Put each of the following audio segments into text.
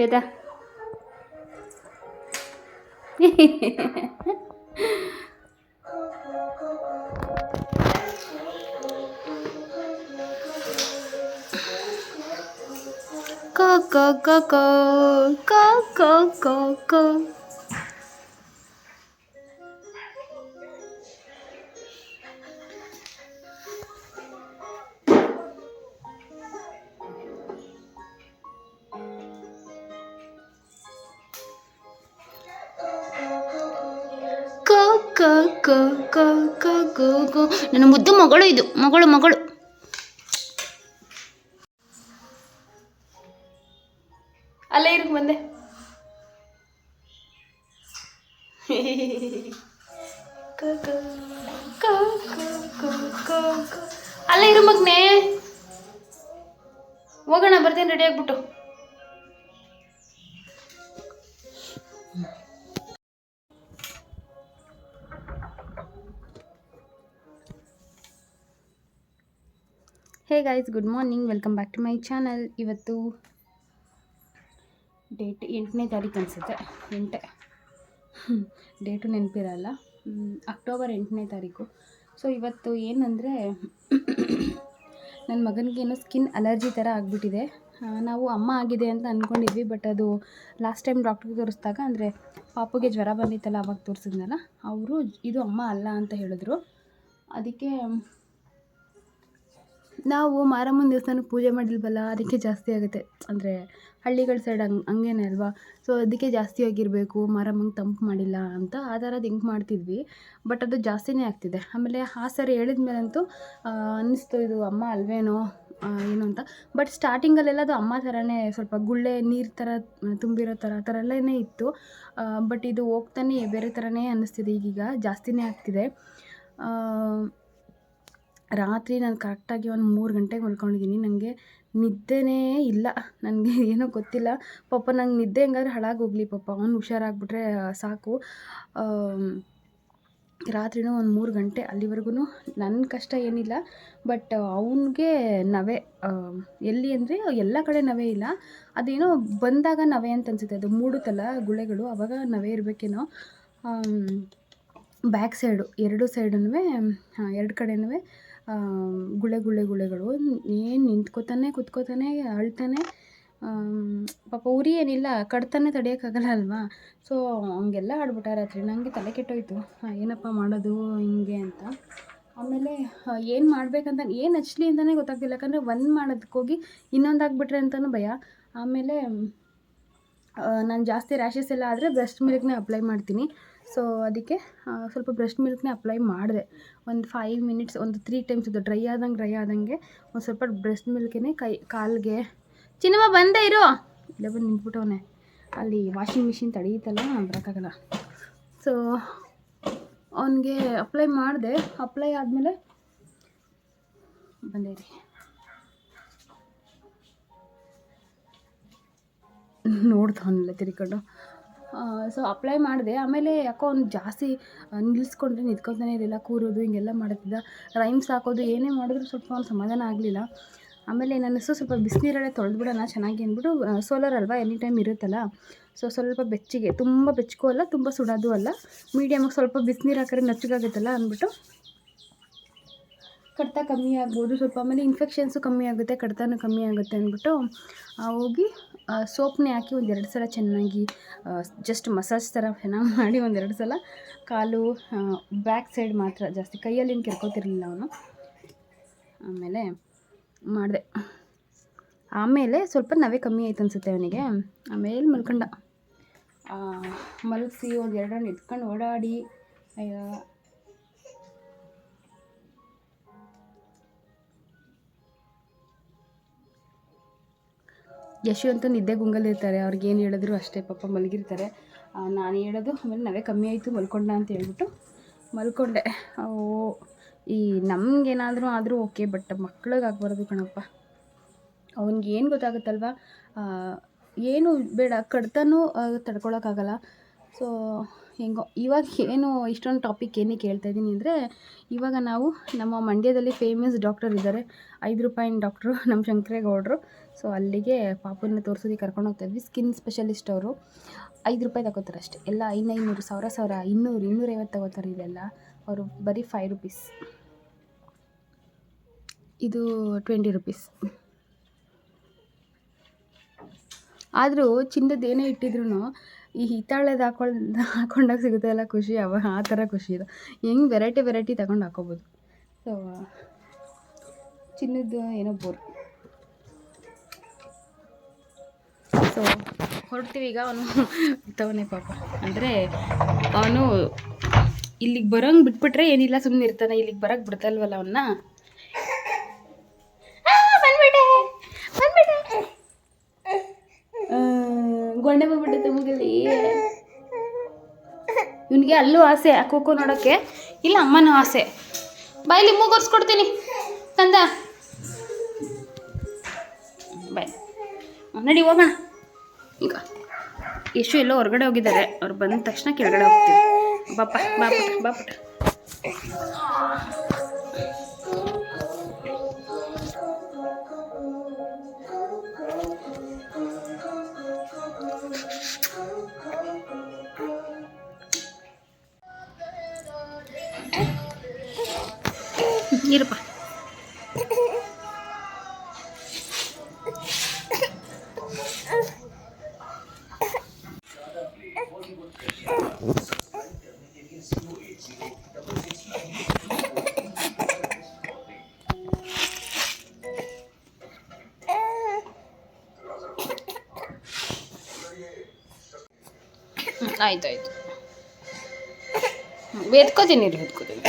别的。嘿嘿嘿嘿嘿。Go go go go go go go go。ಕ ಕ ಕ ಕ ಗೋ ಗೋ ನನ್ನ ಮುದ್ದು ಮಗಳು ಇದು. ಮಗಳು ಮಗಳು. ಅಲ್ಲೇ ಇರು ಬಂದೆ. ಅಲ್ಲೇ ಇರು ಮಗನೇ. ಹೋಗೋಣ ಬರ್ತೀನಿ ರೆಡಿ ಆಗ್ಬಿಟ್ಟು. Hey guys good morning welcome back to my channel ಇವತ್ತು ಡೇಟ್ ಎಂಟನೇ ತಾರೀಕು ಅನಿಸುತ್ತೆ. ಎಂಟೆ. ಡೇಟು ನೆನಪಿರಲ್ಲ. ಅಕ್ಟೋಬರ್ ಎಂಟನೇ ತಾರೀಕು. ಸೊ ಇವತ್ತು ಏನಂದರೆ ನನ್ನ ಮಗನಿಗೆ ಏನೋ ಸ್ಕಿನ್ ಅಲರ್ಜಿ ಥರ ಆಗಿಬಿಟ್ಟಿದೆ. ನಾವು ಅಮ್ಮ ಆಗಿದೆ ಅಂತ ಅಂದ್ಕೊಂಡಿದ್ವಿ ಬಟ್ ಅದು ಲಾಸ್ಟ್ ಟೈಮ್ ಡಾಕ್ಟ್ರಿಗೆ ತೋರಿಸಿದಾಗ, ಅಂದರೆ ಪಾಪುಗೆ ಜ್ವರ ಬಂದಿತ್ತಲ್ಲ, ಅವಾಗ ತೋರಿಸಿದ್ನಲ್ಲ, ಅವರು ಇದು ಅಮ್ಮ ಅಲ್ಲ ಅಂತ ಹೇಳಿದ್ರು. ಅದಕ್ಕೆ ನಾವು ಮಾರಮ್ಮನ ದೇವಸ್ಥಾನಕ್ಕೆ ಪೂಜೆ ಮಾಡಿಲ್ವಲ್ಲ, ಅದಕ್ಕೆ ಜಾಸ್ತಿ ಆಗುತ್ತೆ. ಅಂದರೆ ಹಳ್ಳಿಗಳ ಸೈಡ್ ಹಂಗೆ, ಹಂಗೇನೆ ಅಲ್ವಾ? ಸೊ ಅದಕ್ಕೆ ಜಾಸ್ತಿ ಆಗಿರಬೇಕು, ಮಾರಮ್ಮಂಗೆ ತಂಪು ಮಾಡಿಲ್ಲ ಅಂತ ಆ ಥರ ಥಿಂಕ್ ಮಾಡ್ತಿದ್ವಿ. ಬಟ್ ಅದು ಜಾಸ್ತಿನೇ ಆಗ್ತಿದೆ. ಆಮೇಲೆ ಆ ಸರಿ ಹೇಳಿದ ಮೇಲಂತೂ ಅನ್ನಿಸ್ತು, ಇದು ಅಮ್ಮ ಅಲ್ವೇನೋ ಏನು ಅಂತ. ಬಟ್ ಸ್ಟಾರ್ಟಿಂಗಲ್ಲೆಲ್ಲ ಅದು ಅಮ್ಮ ಥರನೇ ಸ್ವಲ್ಪ ಗುಳ್ಳೆ, ನೀರು ಥರ ತುಂಬಿರೋ ಥರ ಆ ಥರ ಎಲ್ಲನೇ ಇತ್ತು ಬಟ್ ಇದು ಹೋಗ್ತಾನೆ ಬೇರೆ ಥರನೇ ಅನ್ನಿಸ್ತಿದೆ, ಈಗೀಗ ಜಾಸ್ತಿನೇ ಆಗ್ತಿದೆ. ರಾತ್ರಿ ನಾನು ಕರೆಕ್ಟಾಗಿ ಒಂದು ಮೂರು ಗಂಟೆಗೆ ಮಲ್ಕೊಂಡಿದ್ದೀನಿ. ನನಗೆ ನಿದ್ದೆನೇ ಇಲ್ಲ. ನನಗೆ ಏನೋ ಗೊತ್ತಿಲ್ಲ. ಪಾಪ ನಂಗೆ ನಿದ್ದೆ ಹೆಂಗಾದ್ರೆ ಹಾಳಾಗೋಗ್ಲಿ ಪಾಪ. ಅವ್ನು ಹುಷಾರಾಗ್ಬಿಟ್ರೆ ಸಾಕು. ರಾತ್ರಿನೂ ಒಂದು ಮೂರು ಗಂಟೆ ಅಲ್ಲಿವರೆಗೂ ನನ್ನ ಕಷ್ಟ ಏನಿಲ್ಲ. ಬಟ್ ಅವನಿಗೆ ನವೆ. ಎಲ್ಲಿ ಅಂದರೆ ಎಲ್ಲ ಕಡೆ ನವೆ ಇಲ್ಲ. ಅದೇನೋ ಬಂದಾಗ ನವೆ ಅಂತ ಅನಿಸುತ್ತೆ. ಅದು ಮೂಡುತ್ತಲ್ಲ ಗುಳೆಗಳು. ಅವಾಗ ನವೆ ಇರಬೇಕೇನೋ. ಬ್ಯಾಕ್ ಸೈಡು, ಎರಡು ಸೈಡೂ ಎರಡು ಕಡೆನೂ ಗುಳೆ ಗುಳೆ ಗುಳೆಗಳು ಏನು ನಿಂತ್ಕೋತಾನೆ ಕುತ್ಕೋತಾನೆ ಅಳ್ತಾನೆ ಪಾಪ ಉರಿ ಏನಿಲ್ಲ, ಕಡ್ತಾನೆ ತಡೆಯೋಕ್ಕಾಗಲ್ಲ ಅಲ್ವಾ? ಸೊ ಹಂಗೆಲ್ಲ ಆಡ್ಬಿಟ್ಟ ರಾತ್ರಿ. ನನಗೆ ತಲೆ ಕೆಟ್ಟೋಯ್ತು. ಏನಪ್ಪ ಮಾಡೋದು ಹಿಂಗೆ ಅಂತ. ಆಮೇಲೆ ಏನು ಮಾಡಬೇಕಂತ, ಏನು ಹಚ್ಲಿ ಅಂತಲೇ ಗೊತ್ತಾಗ್ತಿಲ್ಲ. ಯಾಕಂದರೆ ಒಂದು ಮಾಡೋದಕ್ಕೋಗಿ ಇನ್ನೊಂದು ಆಗಿಬಿಟ್ರೆ ಅಂತಲೂ ಭಯ. ಆಮೇಲೆ ನಾನು ಜಾಸ್ತಿ ರ್ಯಾಷಸ್ ಎಲ್ಲ ಆದರೆ ಬ್ರೆಸ್ಟ್ ಮಿಲ್ಕ್ನೇ ಅಪ್ಲೈ ಮಾಡ್ತೀನಿ. ಸೊ ಅದಕ್ಕೆ ಸ್ವಲ್ಪ ಬ್ರೆಸ್ಟ್ ಮಿಲ್ಕ್ನೇ ಅಪ್ಲೈ ಮಾಡಿದೆ. ಒಂದು ಫೈವ್ ಮಿನಿಟ್ಸ್ ಒಂದು ತ್ರೀ ಟೈಮ್ಸ್ ಇದು ಡ್ರೈ ಆದಂಗೆ ಡ್ರೈ ಆದಂಗೆ ಒಂದು ಸ್ವಲ್ಪ ಬ್ರೆಸ್ಟ್ ಮಿಲ್ಕೇ ಕೈ, ಕಾಲಿಗೆ. ಚಿನ್ನಮ್ಮ, ಬಂದೇ ಇರು. ಇಲ್ಲ ಬಂದು ನಿಂತ್ಬಿಟ್ಟವನೆ. ಅಲ್ಲಿ ವಾಷಿಂಗ್ ಮಿಷಿನ್ ತಡೆಯುತ್ತಲ್ಲ ಬರೋಕ್ಕಾಗಲ್ಲ. ಸೊ ಅವನಿಗೆ ಅಪ್ಲೈ ಮಾಡಿದೆ. ಅಪ್ಲೈ ಆದಮೇಲೆ, ಬಂದೇ ರೀ ನೋಡ್ತಾವನಲ್ಲ ತಿರ್ಕೊಂಡು. ಸೊ ಅಪ್ಲೈ ಮಾಡಿದೆ. ಆಮೇಲೆ ಯಾಕೋ ಅವ್ನು ಜಾಸ್ತಿ ನಿಲ್ಲಿಸ್ಕೊಂಡ್ರೆ ನಿಂತ್ಕೊತಾನೆ ಇರಲಿಲ್ಲ, ಕೂರೋದು, ಹಿಂಗೆಲ್ಲ ಮಾಡ್ತಿದ್ದ. ರೈಮ್ಸ್ ಹಾಕೋದು, ಏನೇ ಮಾಡಿದ್ರು ಸ್ವಲ್ಪ ಅವ್ನು ಸಮಾಧಾನ ಆಗಲಿಲ್ಲ. ಆಮೇಲೆ ಹೆಸರು ಸ್ವಲ್ಪ ಬಿಸಿನೀರಲ್ಲೇ ತೊಳೆದ್ಬಿಡೋಣ, ಚೆನ್ನಾಗಿ ಅಂದ್ಬಿಟ್ಟು ಸೋಲಾರ್ ಅಲ್ವಾ ಎನಿ ಟೈಮ್ ಇರುತ್ತಲ್ಲ? ಸೊ ಸ್ವಲ್ಪ ಬೆಚ್ಚಗೆ, ತುಂಬ ಬೆಚ್ಚಗೂ ಅಲ್ಲ, ತುಂಬ ಸುಡೋದು ಅಲ್ಲ. ಮೀಡಿಯಮಾಗಿ ಸ್ವಲ್ಪ ಬಿಸಿನೀರು ಹಾಕಿದ್ರೆ ನಚ್ಚಗಾಗುತ್ತಲ್ಲ ಅಂದ್ಬಿಟ್ಟು, ಕಡಿತ ಕಮ್ಮಿ ಆಗ್ಬೋದು. ಸ್ವಲ್ಪ ಆಮೇಲೆ ಇನ್ಫೆಕ್ಷನ್ಸು ಕಮ್ಮಿ ಆಗುತ್ತೆ, ಕಡಿತನೂ ಕಮ್ಮಿ ಆಗುತ್ತೆ ಅಂದ್ಬಿಟ್ಟು ಹೋಗಿ ಸೋಪ್ನೇ ಹಾಕಿ ಒಂದೆರಡು ಸಲ ಚೆನ್ನಾಗಿ ಜಸ್ಟ್ ಮಸಾಜ್ ಥರ ಚೆನ್ನಾಗಿ ಮಾಡಿ ಒಂದೆರಡು ಸಲ ಕಾಲು ಬ್ಯಾಕ್ ಸೈಡ್ ಮಾತ್ರ ಜಾಸ್ತಿ ಕೈಯಲ್ಲಿ ಕೆರ್ಕೋತಿರ್ಲಿಲ್ಲ ಅವನು. ಆಮೇಲೆ ಮಾಡಿದೆ. ಆಮೇಲೆ ಸ್ವಲ್ಪ ನವೆ ಕಮ್ಮಿ ಆಯ್ತು ಅನಿಸುತ್ತೆ ಅವನಿಗೆ. ಆಮೇಲೆ ಮಲ್ಕೊಂಡ. ಮಲಗಿಸಿ ಒಂದು ಎರಡು ರೌಂಡ್ ಎತ್ಕೊಂಡು ಓಡಾಡಿ ಅಯ್ಯೋ ಯಶು ಅಂತೂ ನಿದ್ದೆ ಗುಂಗಲ್ಲಿರ್ತಾರೆ, ಅವ್ರಿಗೆ ಏನು ಹೇಳಿದ್ರು ಅಷ್ಟೇ, ಪಾಪ ಮಲಗಿರ್ತಾರೆ. ನಾನು ಹೇಳೋದು ಆಮೇಲೆ ನಾವೇ ಕಮ್ಮಿ ಆಯಿತು ಮಲ್ಕೊಂಡ ಅಂತ ಹೇಳ್ಬಿಟ್ಟು ಮಲ್ಕೊಂಡೆ. ಓ ಈ ನಮಗೇನಾದರೂ ಆದರೂ ಓಕೆ, ಬಟ್ ಮಕ್ಳಿಗೆ ಆಗಬಾರ್ದು ಕಣಪ್ಪ. ಅವ್ನಿಗೆ ಏನು ಗೊತ್ತಾಗುತ್ತಲ್ವ? ಏನು ಬೇಡ, ಕಡ್ತನೂ ತಡ್ಕೊಳಕ್ಕಾಗಲ್ಲ. ಸೊ ಹೆಂಗೋ ಇವಾಗ ಏನು ಇಷ್ಟೊಂದು ಟಾಪಿಕ್ ಏನಕ್ಕೆ ಹೇಳ್ತಾ ಇದ್ದೀನಿ ಅಂದರೆ, ಇವಾಗ ನಾವು ನಮ್ಮ ಮಂಡ್ಯದಲ್ಲಿ ಫೇಮಸ್ ಡಾಕ್ಟರ್ ಇದ್ದಾರೆ. ಐದು ರೂಪಾಯಿನ ಡಾಕ್ಟ್ರು ನಮ್ಮ ಶಂಕರೇಗೌಡರು. ಸೊ ಅಲ್ಲಿಗೆ ಪಾಪುನ ತೋರಿಸೋದಕ್ಕೆ ಕರ್ಕೊಂಡು ಹೋಗ್ತಾ ಇದ್ವಿ. ಸ್ಕಿನ್ ಸ್ಪೆಷಲಿಸ್ಟ್ ಅವರು. ಐದು ರೂಪಾಯಿ ತಗೋತಾರೆ ಅಷ್ಟೇ. ಎಲ್ಲ ಐನೈನೂರು ಸಾವಿರ ಸಾವಿರ, ಇನ್ನೂರು, ಇನ್ನೂರೈವತ್ತು ತಗೋತಾರೆ ಇಲ್ಲೆಲ್ಲ. ಅವರು ಬರೀ ಫೈವ್ ರುಪೀಸ್ ಇದು ಟ್ವೆಂಟಿ ರುಪೀಸ್ ಆದರೂ ಚಿನ್ನದ ಏನೇ ಇಟ್ಟಿದ್ರು ಈ ಹಿತ್ತಾಳೆದು ಹಾಕೊಳ್ ಹಾಕೊಂಡಾಗ ಸಿಗುತ್ತಲ್ಲ ಖುಷಿ, ಅವ ಆ ಥರ ಖುಷಿ ಇದು. ಹೆಂಗೆ ವೆರೈಟಿ ವೆರೈಟಿ ತಗೊಂಡು ಹಾಕೋಬೋದು. ಸೊ ಚಿನ್ನದ್ದು ಏನೋ ಬೋರ್. ಸೊ ಹೊರಡ್ತೀವಿ ಈಗ ಅವನು ತವನೇ ಪಾಪ. ಅಂದರೆ ಅವನು ಇಲ್ಲಿಗೆ ಬರೋಂಗೆ ಬಿಟ್ಬಿಟ್ರೆ ಏನಿಲ್ಲ ಸುಮ್ಮನೆ ಇರ್ತಾನೆ ಇಲ್ಲಿಗೆ ಬರೋಕ್ಕೆ ಬಿಡ್ತಲ್ವಲ್ಲ ಅವನ್ನ ಗೊಂಡೆ ಬಂದ್ಬಿಟ್ಟೈತೆ ಮುಗಿಲಿ ಇವನಿಗೆ ಅಲ್ಲೂ ಆಸೆ ಖೋಖೋ ನೋಡೋಕ್ಕೆ. ಇಲ್ಲ, ಅಮ್ಮನೂ ಆಸೆ. ಬಾಯಲ್ಲಿ ಮೂಗೋರ್ಸ್ಕೊಡ್ತೀನಿ ತಂದ. ಬಾಯ್ ನಡಿ, ಹೋಗೋಣ. ಈಗ. ಯಶು ಎಲ್ಲೋ ಹೊರಗಡೆ ಹೋಗಿದ್ದಾರೆ. ಅವ್ರು ಬಂದ ತಕ್ಷಣ ಕೆಳಗಡೆ ಹೋಗ್ತೀವಿ. ಬಾಪ ಬಾಪುಟ ಬಾಪುಟ ಇರಪ್ಪ ಆಯ್ತು ಆಯ್ತು. ಎತ್ಕೋತೀನಿ ರೀ ಎತ್ಕೋತೀನಿ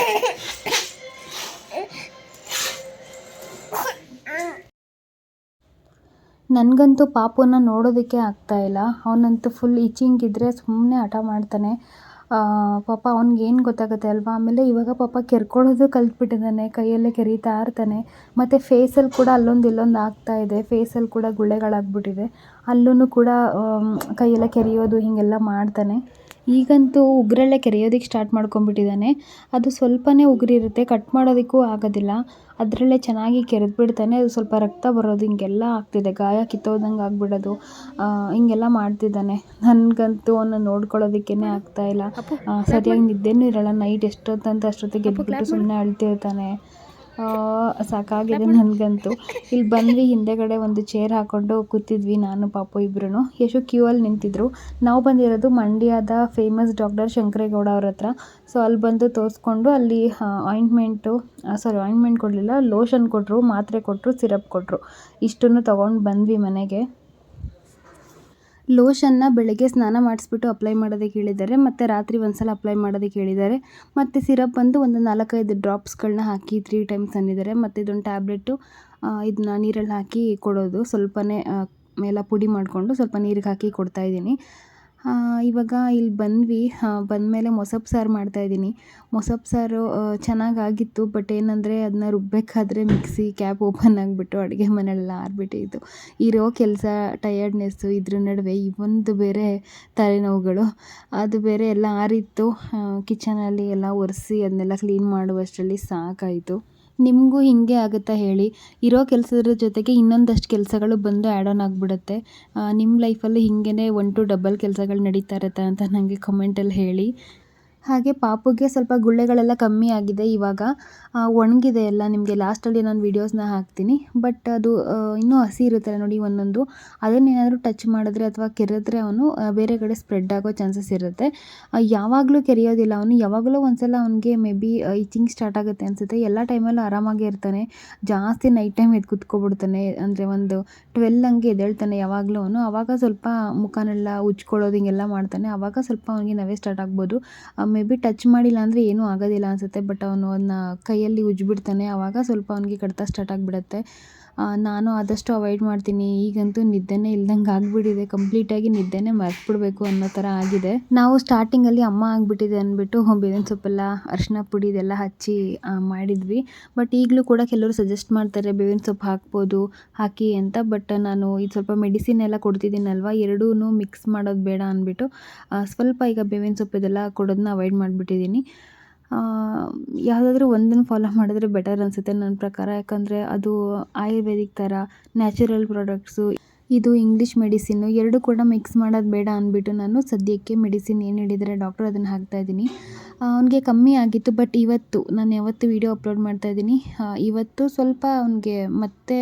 ನನಗಂತೂ ಪಾಪುನ ನೋಡೋದಕ್ಕೆ ಆಗ್ತಾಯಿಲ್ಲ ಅವನಂತೂ ಫುಲ್ ಇಚಿಂಗ್ ಇದ್ದರೆ ಸುಮ್ಮನೆ ಹಠ ಮಾಡ್ತಾನೆ. ಪಾಪ ಅವ್ನಿಗೆ ಏನು ಗೊತ್ತಾಗುತ್ತೆ ಅಲ್ವಾ? ಆಮೇಲೆ ಇವಾಗ ಪಾಪ ಕೆರ್ಕೊಳ್ಳೋದು ಕಲ್ತ್ಬಿಟ್ಟಿದ್ದಾನೆ, ಕೈಯಲ್ಲೇ ಕೆರೀತಾ ಇರ್ತಾನೆ. ಮತ್ತು ಫೇಸಲ್ಲಿ ಕೂಡ ಅಲ್ಲೊಂದು ಇಲ್ಲೊಂದು ಆಗ್ತಾ ಇದೆ. ಫೇಸಲ್ಲಿ ಕೂಡ ಗುಳ್ಳೆಗಳಾಗ್ಬಿಟ್ಟಿದೆ. ಅಲ್ಲೂ ಕೂಡ ಕೈಯೆಲ್ಲ ಕೆರೆಯೋದು ಹೀಗೆಲ್ಲ ಮಾಡ್ತಾನೆ. ಈಗಂತೂ ಉಗುರಲ್ಲೇ ಕೆರೆಯೋದಕ್ಕೆ ಸ್ಟಾರ್ಟ್ ಮಾಡ್ಕೊಂಡ್ಬಿಟ್ಟಿದ್ದಾನೆ ಅದು ಸ್ವಲ್ಪನೇ ಉಗುರಿರುತ್ತೆ ಕಟ್ ಮಾಡೋದಕ್ಕೂ ಆಗೋದಿಲ್ಲ. ಅದರಲ್ಲೇ ಚೆನ್ನಾಗಿ ಕೆರೆದು ಬಿಡ್ತಾನೆ ಅದು ಸ್ವಲ್ಪ ರಕ್ತ ಬರೋದು ಹಿಂಗೆಲ್ಲ ಆಗ್ತಿದೆ. ಗಾಯ ಕಿತ್ತೋದಂಗೆ ಆಗ್ಬಿಡೋದು. ಹಿಂಗೆಲ್ಲ ಮಾಡ್ತಿದ್ದಾನೆ ನನಗಂತೂ ಅವನ್ನ ಆಗ್ತಾ ಆಗ್ತಾಯಿಲ್ಲ ಸರಿಯಾಗಿ ನಿದ್ದೆನೂ ಇರಲ್ಲ. ನೈಟ್ ಎಷ್ಟೊತ್ತಂತ ಅಷ್ಟೊತ್ತಿಗೆ ಎದ್ಬಿಟ್ಟು ಸುಮ್ಮನೆ ಅಳ್ತಿರ್ತಾನೆ. ಸಾಕಾಗಿದೆ ನನಗಂತೂ. ಇಲ್ಲಿ ಬಂದ್ವಿ ಹಿಂದೆಗಡೆ ಒಂದು ಚೇರ್ ಹಾಕೊಂಡು ಕೂತಿದ್ವಿ ನಾನು ಪಾಪು ಇಬ್ಬರೂ ಯಶು ಕ್ಯೂ ಅಲ್ಲಿ ನಿಂತಿದ್ರು. ನಾವು ಬಂದಿರೋದು ಮಂಡ್ಯದ ಫೇಮಸ್ ಡಾಕ್ಟರ್ ಶಂಕರೇಗೌಡ ಅವ್ರ ಹತ್ರ. ಸೊ ಅಲ್ಲಿ ಬಂದು ತೋರಿಸ್ಕೊಂಡು ಅಲ್ಲಿ ಆಯಿಂಟ್ಮೆಂಟು ಸಾರಿ ಆಯಿಂಟ್ಮೆಂಟ್ ಕೊಡಲಿಲ್ಲ ಲೋಷನ್ ಕೊಟ್ಟರು ಮಾತ್ರೆ ಕೊಟ್ಟರು ಸಿರಪ್ ಕೊಟ್ಟರು ಇಷ್ಟನ್ನು ತೊಗೊಂಡು ಬಂದ್ವಿ ಮನೆಗೆ. ಲೋಷನ್ನ ಬೆಳಗ್ಗೆ ಸ್ನಾನ ಮಾಡಿಸ್ಬಿಟ್ಟು ಅಪ್ಲೈ ಮಾಡೋದಕ್ಕೆ ಹೇಳಿದ್ದಾರೆ ಮತ್ತು ರಾತ್ರಿ ಒಂದು ಸಲ ಅಪ್ಲೈ ಮಾಡೋದಕ್ಕೆ ಹೇಳಿದ್ದಾರೆ ಮತ್ತು ಸಿರಪ್ ಬಂದು ಒಂದು ನಾಲ್ಕೈದು ಡ್ರಾಪ್ಸ್ಗಳನ್ನ ಹಾಕಿ ತ್ರೀ ಟೈಮ್ಸ್ ಅಂದಿದ್ದಾರೆ. ಮತ್ತು ಇದೊಂದು ಟ್ಯಾಬ್ಲೆಟು ಇದನ್ನ ನೀರಲ್ಲಿ ಹಾಕಿ ಕೊಡೋದು. ಸ್ವಲ್ಪನೇ ಎಲ್ಲ ಪುಡಿ ಮಾಡಿಕೊಂಡು ಸ್ವಲ್ಪ ನೀರಿಗೆ ಹಾಕಿ ಕೊಡ್ತಾಯಿದ್ದೀನಿ ಇವಾಗ ಇಲ್ಲಿ ಬಂದ್ವಿ. ಬಂದಮೇಲೆ ಮೊಸಪ್ಪು ಸಾರು ಮಾಡ್ತಾಯಿದ್ದೀನಿ ಮೊಸಪ್ಪು ಸಾರು ಚೆನ್ನಾಗಾಗಿತ್ತು, ಬಟ್ ಏನಂದರೆ ಅದನ್ನ ರುಬ್ಬಬೇಕಾದ್ರೆ ಮಿಕ್ಸಿ ಕ್ಯಾಪ್ ಓಪನ್ ಆಗಿಬಿಟ್ಟು ಅಡುಗೆ ಮನೆಯಲ್ಲೆಲ್ಲ ಆರಿಬಿಟ್ಟಿತ್ತು ಇರೋ ಕೆಲಸ, ಟಯರ್ಡ್ನೆಸ್ಸು, ಇದ್ರ ನಡುವೆ ಇವೊಂದು ಬೇರೆ ತಲೆನೋವುಗಳು. ಅದು ಬೇರೆ ಎಲ್ಲ ಆರಿತ್ತು. ಕಿಚನಲ್ಲಿ ಎಲ್ಲ ಒರೆಸಿ ಅದನ್ನೆಲ್ಲ ಕ್ಲೀನ್ ಮಾಡುವಷ್ಟರಲ್ಲಿ ಸಾಕಾಯಿತು. ನಿಮಗೂ ಹೀಗೆ ಆಗುತ್ತಾ ಹೇಳಿ. ಇರೋ ಕೆಲಸದ ಜೊತೆಗೆ ಇನ್ನೊಂದಷ್ಟು ಕೆಲಸಗಳು ಬಂದು ಆ್ಯಡ್ ಆನ್ ಆಗಿಬಿಡುತ್ತೆ. ನಿಮ್ಮ ಲೈಫಲ್ಲಿ ಹೀಗೇ ಒನ್ ಟು ಡಬಲ್ ಕೆಲಸಗಳು ನಡೀತಾ ಇರುತ್ತೆ ಅಂತ ನನಗೆ ಕಮೆಂಟಲ್ಲಿ ಹೇಳಿ. ಹಾಗೆ ಪಾಪುಗೆ ಸ್ವಲ್ಪ ಗುಳ್ಳೆಗಳೆಲ್ಲ ಕಮ್ಮಿ ಆಗಿದೆ ಇವಾಗ. ಒಣಗಿದೆ ಎಲ್ಲ ನಿಮಗೆ. ಲಾಸ್ಟಲ್ಲಿ ನಾನು ವೀಡಿಯೋಸ್ನ ಹಾಕ್ತೀನಿ. ಬಟ್ ಅದು ಇನ್ನೂ ಹಸಿ ಇರುತ್ತಲ್ಲ ನೋಡಿ ಒಂದೊಂದು. ಅದನ್ನೇನಾದರೂ ಟಚ್ ಮಾಡಿದ್ರೆ ಅಥವಾ ಕೆರೆದ್ರೆ ಅವನು ಬೇರೆ ಕಡೆ ಸ್ಪ್ರೆಡ್ ಆಗೋ ಚಾನ್ಸಸ್ ಇರುತ್ತೆ. ಯಾವಾಗಲೂ ಕೆರೆಯೋದಿಲ್ಲ ಅವನು. ಯಾವಾಗಲೂ ಒಂದ್ಸಲ ಅವನಿಗೆ ಮೇ ಬಿ ಇಚಿಂಗ್ ಸ್ಟಾರ್ಟ್ ಆಗುತ್ತೆ ಅನಿಸುತ್ತೆ. ಎಲ್ಲ ಟೈಮಲ್ಲೂ ಆರಾಮಾಗೇ ಇರ್ತಾನೆ. ಜಾಸ್ತಿ ನೈಟ್ ಟೈಮ್ ಎದ್ದು ಕುತ್ಕೊಬಿಡ್ತಾನೆ. ಅಂದರೆ ಒಂದು ಟ್ವೆಲ್ ಹಂಗೆ ಎದ್ದೇಳ್ತಾನೆ ಯಾವಾಗಲೂ ಅವನು. ಆವಾಗ ಸ್ವಲ್ಪ ಮುಖನೆಲ್ಲ ಉಜ್ಕೊಳ್ಳೋದು ಹಿಂಗೆಲ್ಲ ಮಾಡ್ತಾನೆ. ಆವಾಗ ಸ್ವಲ್ಪ ಅವನಿಗೆ ನವೆ ಸ್ಟಾರ್ಟ್ ಆಗ್ಬೋದು. ಮೇ ಬಿ ಟಚ್ ಮಾಡಿಲ್ಲ ಅಂದರೆ ಏನೂ ಆಗೋದಿಲ್ಲ ಅನಿಸುತ್ತೆ, ಬಟ್ ಅವನು ಅದನ್ನ ಕೈಯಲ್ಲಿ ಉಜ್ಜಿಬಿಡ್ತಾನೆ. ಆವಾಗ ಸ್ವಲ್ಪ ಅವನಿಗೆ ಕಡಿತ ಸ್ಟಾರ್ಟ್ ಆಗಿಬಿಡತ್ತೆ. ನಾನು ಆದಷ್ಟು ಅವಾಯ್ಡ್ ಮಾಡ್ತೀನಿ. ಈಗಂತೂ ನಿದ್ದೆನೇ ಇಲ್ದಂಗೆ ಆಗಿಬಿಟ್ಟಿದೆ. ಕಂಪ್ಲೀಟಾಗಿ ನಿದ್ದೆನೇ ಮರೆತುಬಿಡ್ಬೇಕು ಅನ್ನೋ ಥರ ಆಗಿದೆ. ನಾವು ಸ್ಟಾರ್ಟಿಂಗಲ್ಲಿ ಅಮ್ಮ ಆಗಿಬಿಟ್ಟಿದೆ ಅಂದ್ಬಿಟ್ಟು ಬೇವಿನ ಸೊಪ್ಪೆಲ್ಲ ಅರಿಶಿನ ಪುಡಿ ಇದೆಲ್ಲ ಹಚ್ಚಿ ಮಾಡಿದ್ವಿ. ಬಟ್ ಈಗಲೂ ಕೂಡ ಕೆಲವರು ಸಜೆಸ್ಟ್ ಮಾಡ್ತಾರೆ ಬೇವಿನ ಸೊಪ್ಪು ಹಾಕ್ಬೋದು, ಹಾಕಿ ಅಂತ. ಬಟ್ ನಾನು ಇದು ಸ್ವಲ್ಪ ಮೆಡಿಸಿನ್ ಎಲ್ಲ ಕೊಡ್ತಿದ್ದೀನಲ್ವ ಎರಡೂ ಮಿಕ್ಸ್ ಮಾಡೋದು ಬೇಡ ಅಂದ್ಬಿಟ್ಟು ಸ್ವಲ್ಪ ಈಗ ಬೇವಿನ ಸೊಪ್ಪು ಇದೆಲ್ಲ ಕೊಡೋದನ್ನ ಅವಾಯ್ಡ್ ಮಾಡಿಬಿಟ್ಟಿದ್ದೀನಿ. ಯಾವುದಾದ್ರೂ ಒಂದನ್ನು ಫಾಲೋ ಮಾಡಿದ್ರೆ ಬೆಟರ್ ಅನಿಸುತ್ತೆ ನನ್ನ ಪ್ರಕಾರ. ಯಾಕಂದರೆ ಅದು ಆಯುರ್ವೇದಿಕ್ ಥರ ನ್ಯಾಚುರಲ್ ಪ್ರಾಡಕ್ಟ್ಸು ಇದು ಇಂಗ್ಲೀಷ್ ಮೆಡಿಸಿನ್ನು ಎರಡು ಕೂಡ ಮಿಕ್ಸ್ ಮಾಡೋದು ಬೇಡ ಅಂದ್ಬಿಟ್ಟು ನಾನು ಸದ್ಯಕ್ಕೆ ಮೆಡಿಸಿನ್ ಏನು ಹೇಳಿದರೆ ಡಾಕ್ಟರ್ ಅದನ್ನು ಹಾಕ್ತಾಯಿದ್ದೀನಿ ಅವನಿಗೆ ಕಮ್ಮಿ ಆಗಿತ್ತು ಬಟ್ ಇವತ್ತು, ನಾನು ಯಾವತ್ತು ವೀಡಿಯೋ ಅಪ್ಲೋಡ್ ಮಾಡ್ತಾ ಇದ್ದೀನಿ. ಇವತ್ತು ಸ್ವಲ್ಪ ಅವನಿಗೆ ಮತ್ತೆ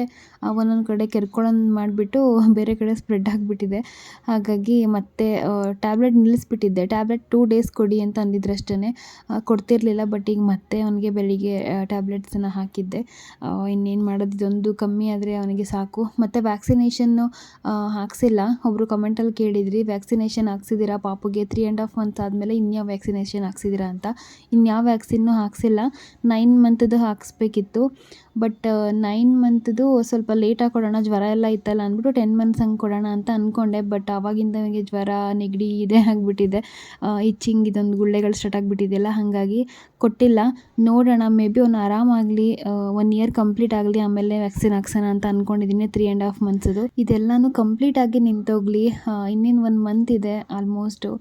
ಒಂದೊಂದು ಕಡೆ ಕೆರ್ಕೊಳ್ಳೋದು ಮಾಡಿಬಿಟ್ಟು ಬೇರೆ ಕಡೆ ಸ್ಪ್ರೆಡ್ ಆಗಿಬಿಟ್ಟಿದೆ. ಹಾಗಾಗಿ ಮತ್ತೆ ಟ್ಯಾಬ್ಲೆಟ್ ನಿಲ್ಲಿಸ್ಬಿಟ್ಟಿದ್ದೆ. ಟ್ಯಾಬ್ಲೆಟ್ ಟೂ ಡೇಸ್ ಕೊಡಿ ಅಂತ ಅಂದಿದ್ರು ಅಷ್ಟೇ ಕೊಡ್ತಿರಲಿಲ್ಲ ಬಟ್ ಈಗ ಮತ್ತೆ ಅವನಿಗೆ ಬೆಳಿಗ್ಗೆ ಟ್ಯಾಬ್ಲೆಟ್ಸನ್ನು ಹಾಕಿದ್ದೆ. ಇನ್ನೇನು ಮಾಡೋದು, ಇದೊಂದು ಕಮ್ಮಿ ಆದರೆ ಅವನಿಗೆ ಸಾಕು. ಮತ್ತು ವ್ಯಾಕ್ಸಿನೇಷನ್ನು ಹಾಕ್ಸಿಲ್ಲ. ಒಬ್ಬರು ಕಮೆಂಟಲ್ಲಿ ಕೇಳಿದ್ರಿ ವ್ಯಾಕ್ಸಿನೇಷನ್ ಹಾಕ್ಸಿದ್ದೀರಾ? ಪಾಪುಗೆ ತ್ರೀ ಆ್ಯಂಡ್ ಹಾಫ್ ಮಂತ್ಸ್ ಆದಮೇಲೆ ಇನ್ಯಾವ ವ್ಯಾಕ್ಸಿನೇಷನ್ ಹಾಕ್ಸಿದ್ದೀರಾ? ಅಂತ. ಇನ್ಯಾವ ವ್ಯಾಕ್ಸಿನ್ನು ಹಾಕ್ಸಿಲ್ಲ. ನೈನ್ ಮಂತ್ದು ಹಾಕಿಸ್ಬೇಕಿತ್ತು. ಬಟ್ ನೈನ್ ಮಂತ್ದು ಸ್ವಲ್ಪ ಲೇಟಾಗಿ ಕೊಡೋಣ, ಜ್ವರ ಎಲ್ಲ ಇತ್ತಲ್ಲ ಅಂದ್ಬಿಟ್ಟು ಟೆನ್ ಮಂತ್ಸ್ ಹಂಗೆ ಕೊಡೋಣ ಅಂತ ಅಂದ್ಕೊಂಡೆ ಬಟ್ ಆವಾಗಿಂದ ನನಗೆ ಜ್ವರ, ನೆಗಡಿ ಇದೇ ಆಗಿಬಿಟ್ಟಿದೆ. ಇಚ್ಚಿಂಗ್ ಇದೊಂದು ಗುಳ್ಳೆಗಳು ಸ್ಟಾರ್ಟ್ ಆಗಿಬಿಟ್ಟಿದೆಯಲ್ಲ ಹಾಗಾಗಿ ಕೊಟ್ಟಿಲ್ಲ. ನೋಡೋಣ ಮೇ ಬಿ ಅವ್ನು ಆರಾಮಾಗಲಿ ಒನ್ ಇಯರ್ ಕಂಪ್ಲೀಟ್ ಆಗಲಿ, ಆಮೇಲೆ ವ್ಯಾಕ್ಸಿನ್ ಹಾಕ್ಸೋಣ ಅಂತ ಅಂದ್ಕೊಂಡಿದ್ದೀನಿ ತ್ರೀ ಆ್ಯಂಡ್ ಹಾಫ್ ಮಂತ್ಸದು ಇದೆಲ್ಲನೂ ಕಂಪ್ಲೀಟಾಗಿ ನಿಂತೋಗಲಿ. ಇನ್ನೇನು ಒಂದು ಮಂತ್ ಇದೆ ಆಲ್ಮೋಸ್ಟು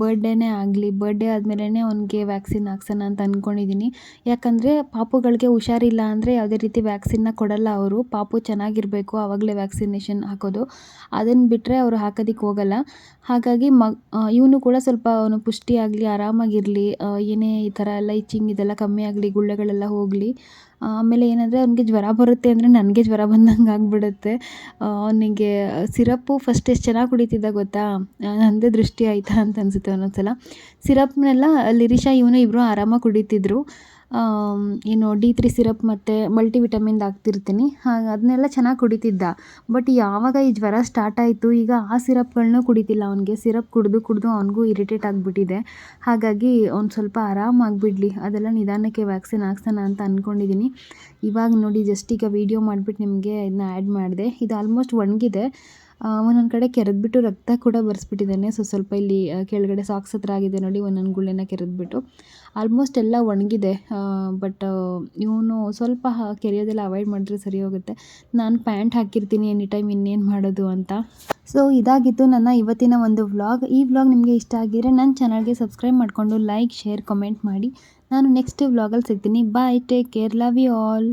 ಬರ್ಡೇನೇ ಆಗಲಿ ಬರ್ಡೇ ಆದಮೇಲೆ ಅವನಿಗೆ ವ್ಯಾಕ್ಸಿನ್ ಹಾಕ್ಸೋಣ ಅಂತ ಅಂದ್ಕೊಂಡಿದ್ದೀನಿ ಯಾಕಂದರೆ ಪಾಪುಗಳಿಗೆ ಹುಷಾರಿಲ್ಲ ಅಂದರೆ ಯಾವುದೇ ರೀತಿ ವ್ಯಾಕ್ಸಿನ್ನ ಕೊಡಲ್ಲ ಅವರು. ಪಾಪು ಚೆನ್ನಾಗಿರಬೇಕು ಆವಾಗಲೇ ವ್ಯಾಕ್ಸಿನೇಷನ್ ಹಾಕೋದು. ಅದನ್ನು ಬಿಟ್ಟರೆ ಅವರು ಹಾಕೋದಿಕ್ಕೆ ಹೋಗಲ್ಲ. ಹಾಗಾಗಿ ಮ ಇವನು ಕೂಡ ಸ್ವಲ್ಪ ಅವನು ಪುಷ್ಟಿಯಾಗಲಿ, ಆರಾಮಾಗಿರಲಿ ಏನೇ ಈ ಥರ ಎಲ್ಲ ಇಚ್ಚಿಂಗ್ ಇದೆಲ್ಲ ಕಮ್ಮಿ ಆಗಲಿ, ಗುಳ್ಳೆಗಳೆಲ್ಲ ಹೋಗಲಿ ಆಮೇಲೆ ಏನಂದರೆ ಅವನಿಗೆ ಜ್ವರ ಬರುತ್ತೆ ಅಂದರೆ ನನಗೆ ಜ್ವರ ಬಂದಂಗೆ ಆಗಿಬಿಡುತ್ತೆ. ಅವನಿಗೆ ಸಿರಪ್ಪು ಫಸ್ಟ್ ಎಷ್ಟು ಚೆನ್ನಾಗಿ ಕುಡಿತಿದ್ದ ಗೊತ್ತಾ? ನಂದೇ ದೃಷ್ಟಿ ಆಯಿತಾ ಅಂತ ಅನಿಸುತ್ತೆ ಒಂದೊಂದು ಸಲ ಸಿರಪ್ನೆಲ್ಲ, ಲಿರಿಷಾ, ಇವನು ಇಬ್ಬರು ಆರಾಮಾಗಿ ಕುಡಿತಿದ್ರು. ಏನು ಡಿ ತ್ರೀ ಸಿರಪ್ ಮತ್ತು ಮಲ್ಟಿ ವಿಟಮಿನ್ದು ಹಾಕ್ತಿರ್ತೀನಿ. ಹಾಗೆ ಅದನ್ನೆಲ್ಲ ಚೆನ್ನಾಗಿ ಕುಡಿತಿದ್ದ. ಬಟ್ ಯಾವಾಗ ಈ ಜ್ವರ ಸ್ಟಾರ್ಟ್ ಆಯಿತು, ಈಗ ಆ ಸಿರಪ್ಗಳನ್ನೂ ಕುಡಿತಿಲ್ಲ ಅವನಿಗೆ. ಸಿರಪ್ ಕುಡಿದು ಕುಡಿದು ಅವನಿಗೂ ಇರಿಟೇಟ್ ಆಗಿಬಿಟ್ಟಿದೆ. ಹಾಗಾಗಿ ಅವ್ನು ಸ್ವಲ್ಪ ಆರಾಮಾಗಿಬಿಡ್ಲಿ ಅದೆಲ್ಲ ನಿಧಾನಕ್ಕೆ ವ್ಯಾಕ್ಸಿನ್ ಹಾಕ್ಸೋಣ ಅಂತ ಅಂದ್ಕೊಂಡಿದ್ದೀನಿ ಇವಾಗ ನೋಡಿ ಜಸ್ಟ್ ಈಗ ವೀಡಿಯೋ ಮಾಡಿಬಿಟ್ಟು ನಿಮಗೆ ಇದನ್ನ ಆ್ಯಡ್ ಮಾಡಿದೆ. ಇದು ಆಲ್ಮೋಸ್ಟ್ ಒಣಗಿದೆ. ಒಂದೊಂದು ಕಡೆ ಕೆರೆದ್ಬಿಟ್ಟು ರಕ್ತ ಕೂಡ ಬರ್ಸ್ಬಿಟ್ಟಿದ್ದಾನೆ. ಸೊ, ಸ್ವಲ್ಪ ಇಲ್ಲಿ ಕೆಳಗಡೆ ಸಾಕ್ಸ್ ಹತ್ರ ಆಗಿದೆ ನೋಡಿ, ಒಂದೊಂದು ಗುಳ್ಳೆನ ಕೆರೆದ್ಬಿಟ್ಟು. ಆಲ್ಮೋಸ್ಟ್ ಎಲ್ಲ ಒಣಗಿದೆ. ಬಟ್ ಇವನು ಸ್ವಲ್ಪ ಕೆರೆಯೋದೆಲ್ಲ ಅವಾಯ್ಡ್ ಮಾಡಿದ್ರೆ ಸರಿ ಹೋಗುತ್ತೆ. ನಾನು ಪ್ಯಾಂಟ್ ಹಾಕಿರ್ತೀನಿ ಎನಿ ಟೈಮ್ ಇನ್ನೇನು ಮಾಡೋದು ಅಂತ. ಸೊ ಇದಾಗಿತ್ತು ನನ್ನ ಇವತ್ತಿನ ಒಂದು ವ್ಲಾಗ್. ಈ ವ್ಲಾಗ್ ನಿಮಗೆ ಇಷ್ಟ ಆಗಿದ್ರೆ ನನ್ನ ಚಾನಲ್ಗೆ ಸಬ್ಸ್ಕ್ರೈಬ್ ಮಾಡಿಕೊಂಡು ಲೈಕ್ ಶೇರ್ ಕಮೆಂಟ್ ಮಾಡಿ. ನಾನು ನೆಕ್ಸ್ಟ್ ವ್ಲಾಗಲ್ಲಿ ಸಿಗ್ತೀನಿ. Bye take care love you all